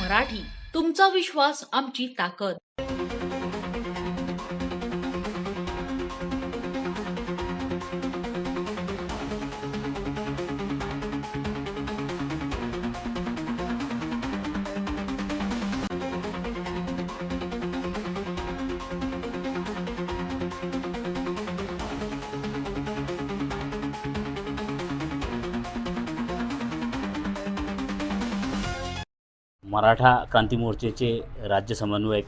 मराठी. तुमचा विश्वास आमची ताकद. मराठा क्रांती मोर्चेचे राज्य समन्वयक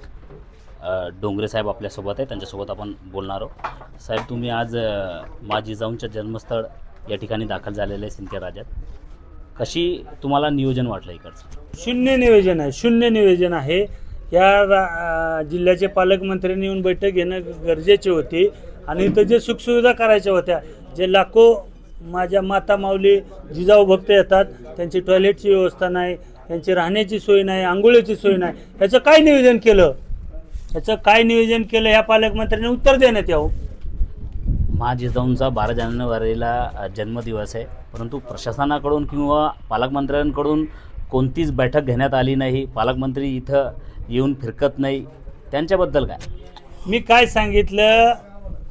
डोंगरे साहेब आपल्यासोबत आहे. त्यांच्यासोबत आपण बोलणार आहोत. साहेब तुम्ही आज मा माझी जन्मस्थळ या ठिकाणी दाखल झालेले आहे सिंदखेड राज्यात. कशी तुम्हाला नियोजन वाटलं इकडचं? शून्य नियोजन आहे. शून्य नियोजन आहे. या रा- जिल्ह्याचे पालकमंत्र्यांनी येऊन बैठक घेणं गरजेचे होते आणि इथं जे सुखसुविधा करायच्या होत्या जे लाखो माझ्या माता माऊली जिजाऊ भक्त येतात त्यांची टॉयलेटची व्यवस्था नाही त्यांची राहण्याची सोय नाही आंघोळीची सोय नाही. ह्याचं काय नियोजन केलं? ह्याचं काय नियोजन केलं? ह्या पालकमंत्र्यांनी उत्तर देण्यात यावं. माझी जाऊनचा बारा जानेवारीला जन्मदिवस आहे. परंतु प्रशासनाकडून किंवा पालकमंत्र्यांकडून कोणतीच बैठक घेण्यात आली नाही. पालकमंत्री इथं येऊन फिरकत नाही. त्यांच्याबद्दल काय? मी काय सांगितलं?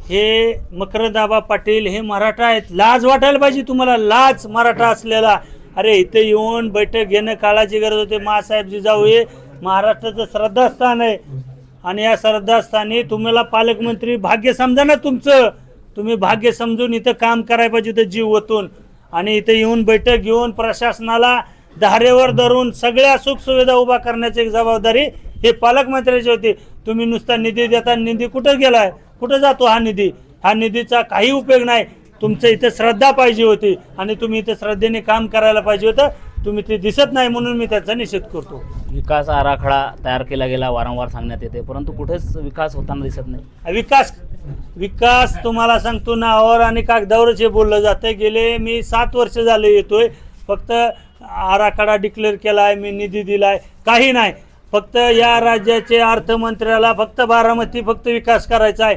हे मकरदाबा पाटील हे मराठा आहेत. लाज वाटायला पाहिजे तुम्हाला. लाज मराठा असलेला. अरे इथे येऊन बैठक घेणं काळाची गरज होते. मासाहेब जिजाऊ हे महाराष्ट्राचं श्रद्धास्थान आहे. आणि या श्रद्धास्थानी तुम्हाला पालकमंत्री भाग्य समजा ना तुमचं. तुम्ही भाग्य समजून इथं काम करायला पाहिजे इथं जीव ओतून. आणि इथं येऊन बैठक घेऊन प्रशासनाला धारेवर धरून सगळ्या सुखसुविधा उभा करण्याची एक जबाबदारी हे पालकमंत्र्याची होती. तुम्ही नुसता निधी देता निधी कुठं गेलाय? कुठं जातो हा निधी? हा निधीचा काही उपयोग नाही. तुमचं इथं श्रद्धा पाहिजे होती आणि तुम्ही इथं श्रद्धेने काम करायला पाहिजे होतं तुम्ही ते दिसत नाही म्हणून मी त्याचा निषेध करतो. विकास आराखडा तयार केला गेला वारंवार सांगण्यात येते परंतु कुठेच विकास होताना दिसत नाही. विकास विकास तुम्हाला सांगतो नावावर आणि कागदावरच हे बोललं जातं गेले मी सात वर्ष झाले येतोय फक्त आराखडा डिक्लेअर केला आहे मी निधी दिलाय काही नाही. फक्त या राज्याचे अर्थमंत्र्याला फक्त बारामती फक्त विकास करायचा आहे.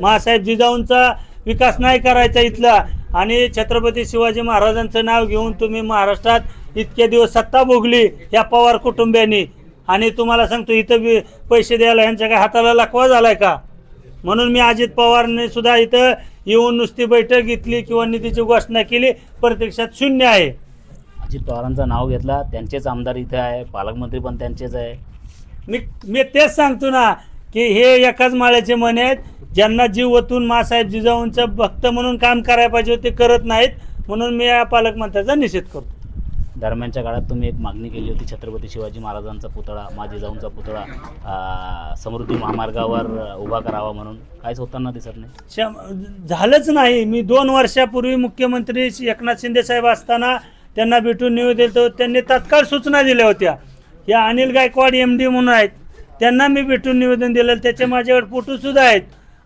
महासाहेब जिजाऊंचा विकास नाही करायचा इथला. आणि छत्रपती शिवाजी महाराजांचं नाव घेऊन तुम्ही महाराष्ट्रात इतके दिवस सत्ता भोगली या पवार कुटुंबियांनी. आणि तुम्हाला सांगतो इथं बी पैसे द्यायला यांच्या काय हाताला लकवा झालाय का? म्हणून मी अजित पवारने सुद्धा इथं येऊन नुसती बैठक घेतली किंवा निधीची घोषणा केली प्रत्यक्षात शून्य आहे. अजित पवारांचं नाव घेतला त्यांचेच आमदार इथे आहे पालकमंत्री पण त्यांचेच आहे. मी मी तेच सांगतो ना की हे एकाच माळ्याचे मने आहेत ज्यांना जीव ओतून मासाहेब जिजाऊंचं भक्त म्हणून काम करायला पाहिजे ते करत नाहीत. म्हणून मी या पालकमंत्र्याचा निषेध करतो. दरम्यानच्या काळात तुम्ही एक मागणी केली होती छत्रपती शिवाजी महाराजांचा पुतळा माझी जाऊनचा पुतळा समृद्धी महामार्गावर उभा करावा म्हणून. काहीच होताना दिसत नाही. शं- झालंच नाही. मी दोन वर्षापूर्वी मुख्यमंत्री श्री एकनाथ शिंदे साहेब असताना त्यांना भेटून निवेदन दिलं होतं. त्यांनी तात्काळ सूचना दिल्या होत्या. या अनिल गायकवाड एम डी म्हणून आहेत. त्यांना मी भेटून निवेदन दिलं. त्याचे माझ्याकडे फोटोसुद्धा आहेत.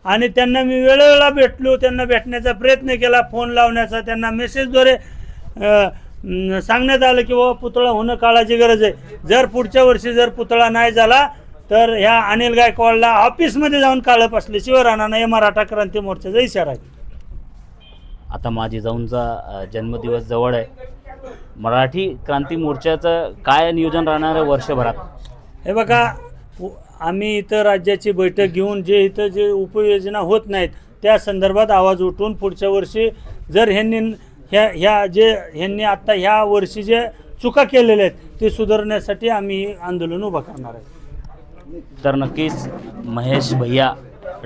आणि त्यांना मी वेळोवेळा भेटलो त्यांना भेटण्याचा प्रयत्न केला फोन लावण्याचा त्यांना मेसेजद्वारे सांगण्यात आलं की बाबा पुतळा होणं काळाची गरज आहे. जर पुढच्या वर्षी जर पुतळा नाही झाला तर ह्या अनिल गायकवाडला ऑफिसमध्ये जाऊन काळप असल्याशिवाय राहणार नाही हे मराठा क्रांती मोर्चाचा इशारा आहे. आता माझी जाऊनचा जन्मदिवस जवळ आहे. मराठी क्रांती मोर्चाचं काय नियोजन राहणार आहे वर्षभरात? हे बघा आम्ही इथं राज्याची बैठक घेऊन जे इथं जे उपयोजना होत नाहीत त्या संदर्भात आवाज उठवून पुढच्या वर्षी जर ह्यांनी ह्या ह्या जे ह्यांनी आत्ता ह्या वर्षी जे चुका केलेल्या आहेत ते सुधारण्यासाठी आम्ही आंदोलन उभं करणार आहे. तर नक्कीच महेश भैया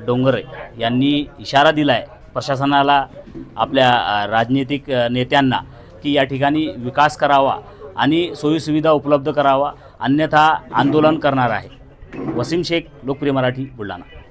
डोंगरे यांनी इशारा दिला आहे प्रशासनाला आपल्या राजनीतिक नेत्यांना की या ठिकाणी विकास करावा आणि सोयीसुविधा उपलब्ध करावा अन्यथा आंदोलन करणार आहे. वसीम शेख लोकप्रिय मराठी बुलढाणा.